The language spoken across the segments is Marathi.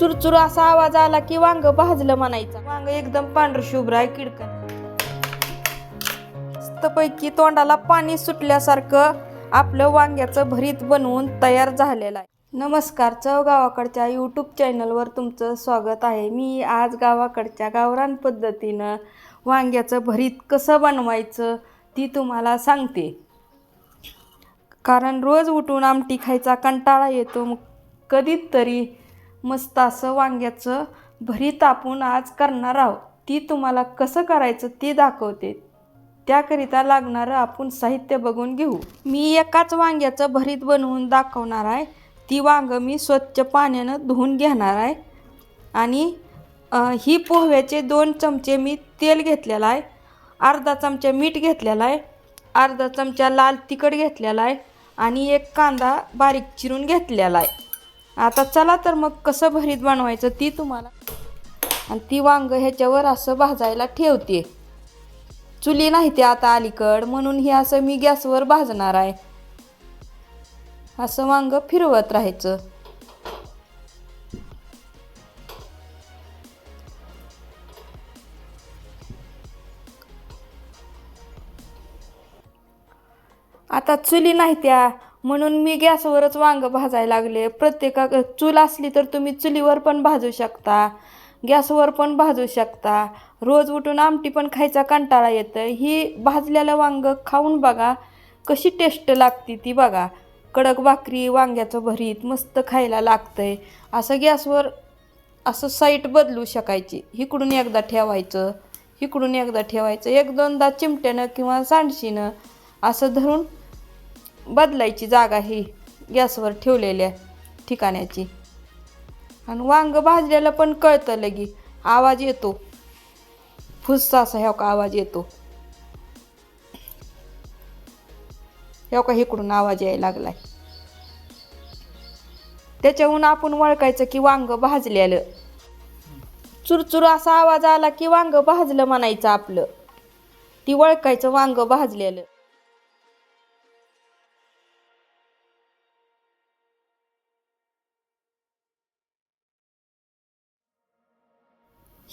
चुरचुर असा आवाज आला की वांग भाजलं म्हणायचं. वांग एकदम पांढर शुभ्र आहे किडकन. मस्तपैकी तोंडाला पाणी सुटल्यासारखं आपलं वांग्याचं भरीत बनवून तयार झालेलं आहे. नमस्कार चव गावाकडच्या यूट्यूब चॅनलवर तुमचं स्वागत आहे. मी आज गावाकडच्या गावरान पद्धतीनं वांग्याचं भरीत कसं बनवायचं ती तुम्हाला सांगते. कारण रोज उठून आमटी खायचा कंटाळा येतो मग कधीतरी मस्त असं वांग्याचं भरीत आपण आज करणार आहोत. ती तुम्हाला कसं करायचं ते दाखवते. त्याकरिता लागणारं आपण साहित्य बघून घेऊ. मी एकाच वांग्याचं भरीत बनवून दाखवणार आहे. ती वांग मी स्वच्छ पाण्यानं धुवून घेणार आहे. आणि ही पोह्याचे दोन चमचे मी तेल घेतलेलं आहे. अर्धा चमचा मीठ घेतलेला आहे. अर्धा चमचा लाल तिखट घेतलेला आहे. आणि एक कांदा बारीक चिरून घेतलेला आहे. आता चला तर मग कसं भरीत बनवायचं ती तुम्हाला. आणि ती वांग ह्याच्यावर असं भाजायला ठेवते. चुली नाही ते आता अलीकड म्हणून हे असं मी गॅसवर भाजणार आहे. असं वांग फिरवत राहायचं. आता चुली नाही त्या म्हणून मी गॅसवरच वांग भाजायला लागले. प्रत्येका चूल असली तर तुम्ही चुलीवर पण भाजू शकता. गॅसवर पण भाजू शकता. रोज उठून आमटी पण खायचा कंटाळा येतं ही भाजलेलं वांग खाऊन बघा कशी टेस्ट लागते ती बघा. कडक भाकरी वांग्याचं भरीत मस्त खायला लागतंय. असं गॅसवर असं साईट बदलू शकायची. इकडून एकदा ठेवायचं इकडून एकदा ठेवायचं. एक दोनदा चिमट्यानं किंवा सांडशीनं असं धरून बदलायची जागा ही गॅसवर ठेवलेल्या ठिकाण्याची. आणि वांग भाजलेलं पण कळतं लगी आवाज येतो. फुस्सा असा ह्या का आवाज येतो? ह्या का इकडून आवाज यायला लागलाय? त्याच्याहून आपण वळखायचं की वांग भाजलेलं चुरचुर असा आवाज आला की वांग भाजलं म्हणायचं आपलं. ती वळखायचं वांग भाजलेलं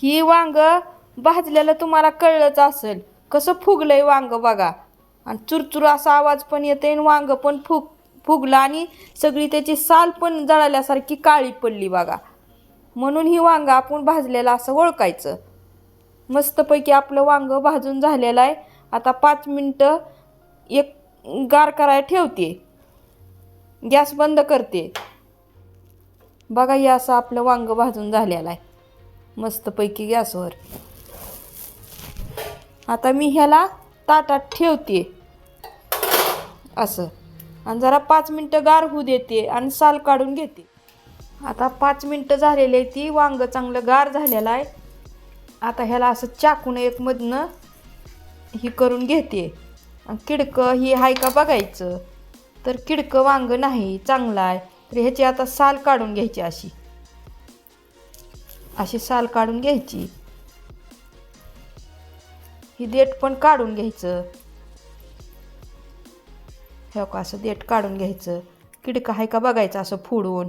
ही वांग भाजलेलं तुम्हाला कळलंच असेल. कसं फुगलंय वांग बघा. आणि चुरचुर असा आवाज पण येते आणि वांग पण फुग फुगलं आणि सगळी त्याची साल पण जळाल्यासारखी काळी पडली बघा. म्हणून ही वांग आपण भाजलेलं असं ओळखायचं. मस्तपैकी आपलं वांग भाजून झालेलं आहे. आता पाच मिनटं एक गार करायला ठेवते. गॅस बंद करते. बघा हे असं आपलं वांग भाजून झालेलं आहे. मस्तपैकी गॅसवर. आता मी ह्याला ताटात ठेवते असं. आणि जरा पाच मिनटं गार होऊ देते आणि साल काढून घेते. आता पाच मिनटं झालेली आहे ती. वांग चांगलं गार झालेलं आहे. आता ह्याला असं चाकून एक मधनं ही करून घेते. आणि किडकं ही आहे का बघायचं. तर किडकं वांग नाही चांगलं आहे. तर ह्याची आता साल काढून घ्यायची अशी. अशी साल काढून घ्यायची. ही देठ पण काढून घ्यायचं. हे का असं देठ काढून घ्यायचं. किडकं आहे का बघायचं असं फोडून.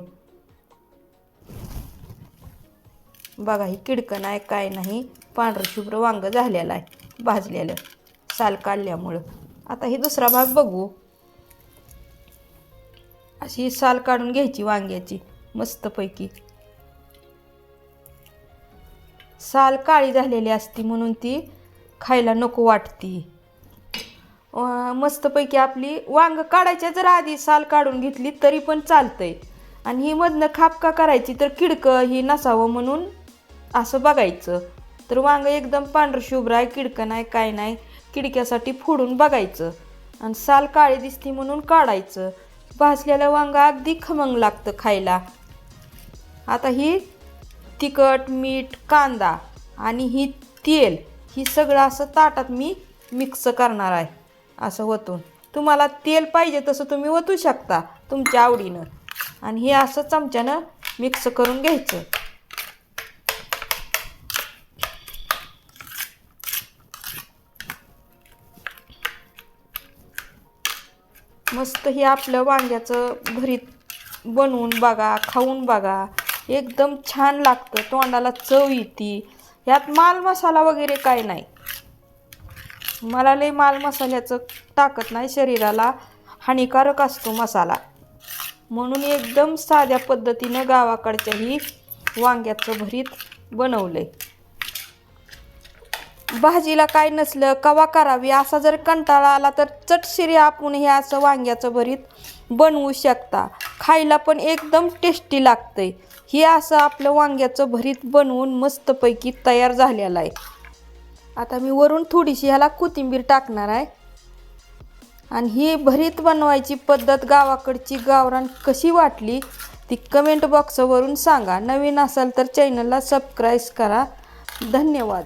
बघा ही किडकं नाही काय नाही. पांढरं शुभ्र वांग झालेलं आहे भाजलेलं साल काढल्यामुळं. आता ही दुसरा भाग बघू. अशी साल काढून घ्यायची वांग्याची मस्तपैकी. साल काळी झालेली असती म्हणून ती खायला नको वाटती. मस्तपैकी आपली वांग काढायच्या जर आधी साल काढून घेतली तरी पण चालतंय. आणि ही मधनं खापका करायची तर किडकं ही नसावं म्हणून असं बघायचं. तर वांग एकदम पांढरं शुभ्र आहे किडकं नाही काय नाही किडक्यासाठी फोडून बघायचं. आणि साल काळी दिसती म्हणून काढायचं. भाजलेलं वांग अगदी खमंग लागतं खायला. आता ही तिखट मीठ कांदा आणि ही तेल ही सगळं असं ताटात मी मिक्स करणार आहे असं ओतून तुम्हाला तेल पाहिजे तसं तुम्ही ओतू शकता तुमच्या आवडीनं. आणि हे असं चमच्यानं मिक्स करून घ्यायचं. मस्त हे आपलं वांग्याचं भरीत बनवून बघा खाऊन बघा. एकदम छान लागतं तोंडाला चव येते. यात माल मसाला वगैरे काय नाही. मला लई माल मसाल्याचं टाकत नाही शरीराला हानिकारक असतो मसाला. म्हणून एकदम साध्या पद्धतीनं गावाकडच्याही वांग्याचं भरीत बनवलंय. भाजीला काय नसलं कवा करावी असा जर कंटाळा आला तर चटशिरी आपण हे असं वांग्याचं भरीत बनवू शकता. खायला पण एकदम टेस्टी लागतंय. हे असं आपलं वांग्याचं भरीत बनवून मस्तपैकी तयार झालेलं आहे. आता मी वरून थोडीशी ह्याला कोथिंबीर टाकणार आहे. आणि ही भरीत बनवायची पद्धत गावाकडची गावरान कशी वाटली ती कमेंट बॉक्सवरून सांगा. नवीन असाल तर चॅनलला सबस्क्राईब करा. धन्यवाद.